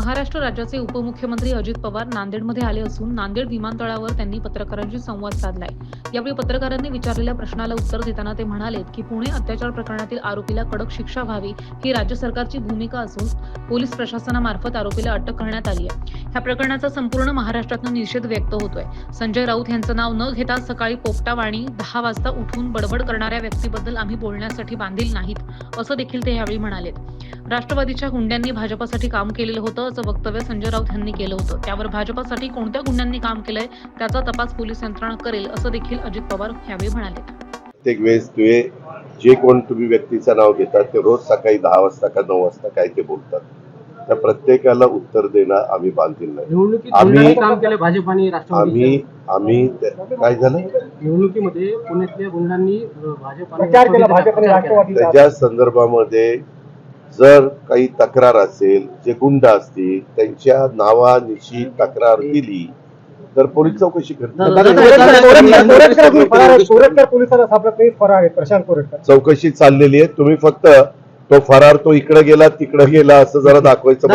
महाराष्ट्र राज्याचे उपमुख्यमंत्री अजित पवार नांदेडमध्ये आले असून नांदेड विमानतळावर त्यांनी पत्रकारांशी संवाद साधलाय. यावेळी पत्रकारांनी विचारलेल्या प्रश्नाला उत्तर देताना ते म्हणाले की पुणे अत्याचार प्रकरणातील आरोपीला कडक शिक्षा व्हावी ही राज्य सरकारची भूमिका असून पोलीस प्रशासनामार्फत आरोपीला अटक करण्यात आली आहे. ह्या प्रकरणाचा संपूर्ण महाराष्ट्रातून निषेध व्यक्त होतोय. संजय राऊत यांचं नाव न घेता सकाळी पोपटावाणी दहा वाजता उठून बडबड करणाऱ्या व्यक्तीबद्दल आम्ही बोलण्यासाठी बांधील नाहीत असं देखील ते यावेळी म्हणालेत. राष्ट्रवादीच्या गुंड्यांनी भाजपासाठी काम केलेलं होतं असं वक्तव्य संजय राऊत यांनी केलं होतं. त्यावर भाजपासाठी कोणत्या गुंड्यांनी काम केलंय त्याचा तपास पोलीस यंत्रणा करेल असं देखील अजित पवार यावेळी म्हणाले. प्रत्येक वेळेस तुम्ही जे कोण तुम्ही व्यक्तीचं नाव घेतात ते रोज सकाळी दहा वाजता का नऊ वाजता काय ते बोलतात. त्या प्रत्येकाला उत्तर देणं आम्ही बांधील नाही. आम्ही- गुंडांनी काम केलं भाजप आणि राष्ट्रवादी आम्ही आम्ही ते- काय झालं? निवडणुकीमध्ये पुण्यातल्या गुंडांनी त्याच्या संदर्भामध्ये जर काही तक्रार असेल जे गुंड असतील त्यांच्या नावानिशी तक्रार दिली तर पोलीस चौकशी करतात चौकशी चाललेली आहे. तुम्ही फक्त तो फरार तो इकडे गेला तिकडे गेला असं जरा दाखवायचं.